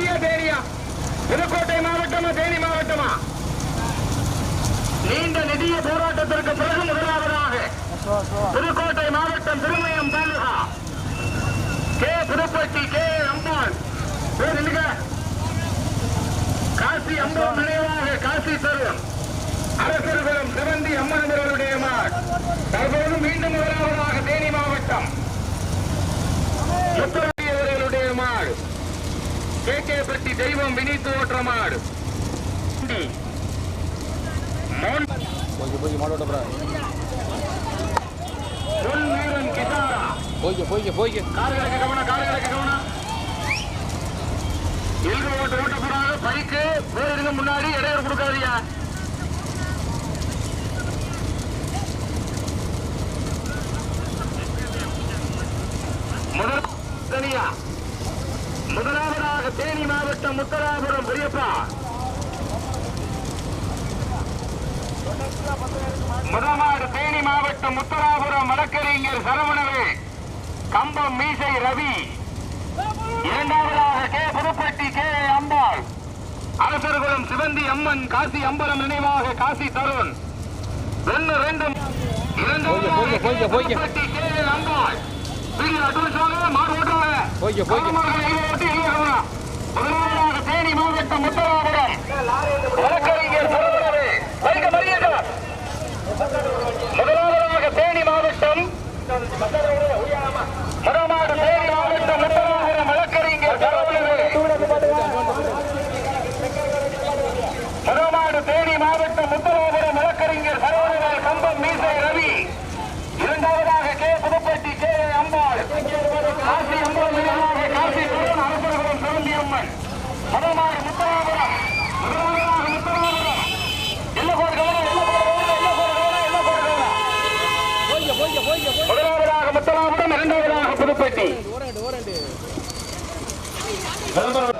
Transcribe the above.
புதுக்கோட்டையா தேனியா? புதுக்கோட்டை மாவட்டமா தேனி மாவட்டமா? நீண்ட நிதிய போராட்டத்திற்கு பிறகு முதலாவதாக புதுக்கோட்டை மாவட்டம் Thirumayam taluka. K Puduppatti K Ambal. Kashi Ambal நினைவாக காசி தருவம் அரசர்களும் சிவந்தி அம்மன் அவர்களுடைய மாட். தற்போது மீண்டும் முதலாவதாக தேனி மாவட்டம். முத்துராமி கே கே பட்டி தெய்வம் வினித்து ஓட்டுற மாடு மோன் போய்க்கு போய்க்கு மாடோட்ட போய்க்கு போய்க்கு போய்க்கு. கால்களுக்கு கவனம் கால்களுக்கு கவனம் எல்கு ஓட்டு ஓட்ட போறாங்க பைக்கு போயிருங்க முன்னாடி இடையூறு கொடுக்காதீங்க. முதல் தனியா. முதலாவதாக தேனி மாவட்டம் முத்தராபுரம் பெரியப்பா. முதலாவது தேனி மாவட்டம் முத்தராபுரம் வழக்கறிஞர் சரவணவே. கம்பம் மீசை ரவி. இரண்டாவதாக கே. புதுப்பட்டி கே. அம்பாள். அரசர்குளம் சிவந்தி அம்மன் காசி அம்பலம் நினைவாக காசி தருண். ஒன்னு ரெண்டு. போய்க்க, கே. அம்பாள். மாடு போய்க்க, போய்க்க. முதலாவதாக தேனி மாவட்டம் முத்தராபுரம். வழக்கறிஞர் முதலாவதாக தேனி மாவட்டம் முதலாவது தேனி மாவட்டம் முத்தராபுரம் வழக்கறிஞர் முதலாவது தேனி மாவட்டம் முத்தராபுரம் வழக்கறிஞர் சரவணவே கம்பம் மீசை ரவி இரண்டாவதாக கே புதுப்பட்டி கே அம்பாள் காசி அம்பாள் நினைவாக காசி துடன் அரசர்களும் சிவந்தி அம்மன் முதலாவது முத்தராபுரம் முதலாவதாக முத்தராபுரம் என்ன போர் கவனம் என்ன போர் கவனம் என்ன போர் கவனம் என்ன போர் கவனம் போய்க்க போய்க்க போய்க்க போய்க்க முதலாவதாக முத்தலாபுரம் இரண்டாவதாக புதுப்பட்டி. ஓரண்டு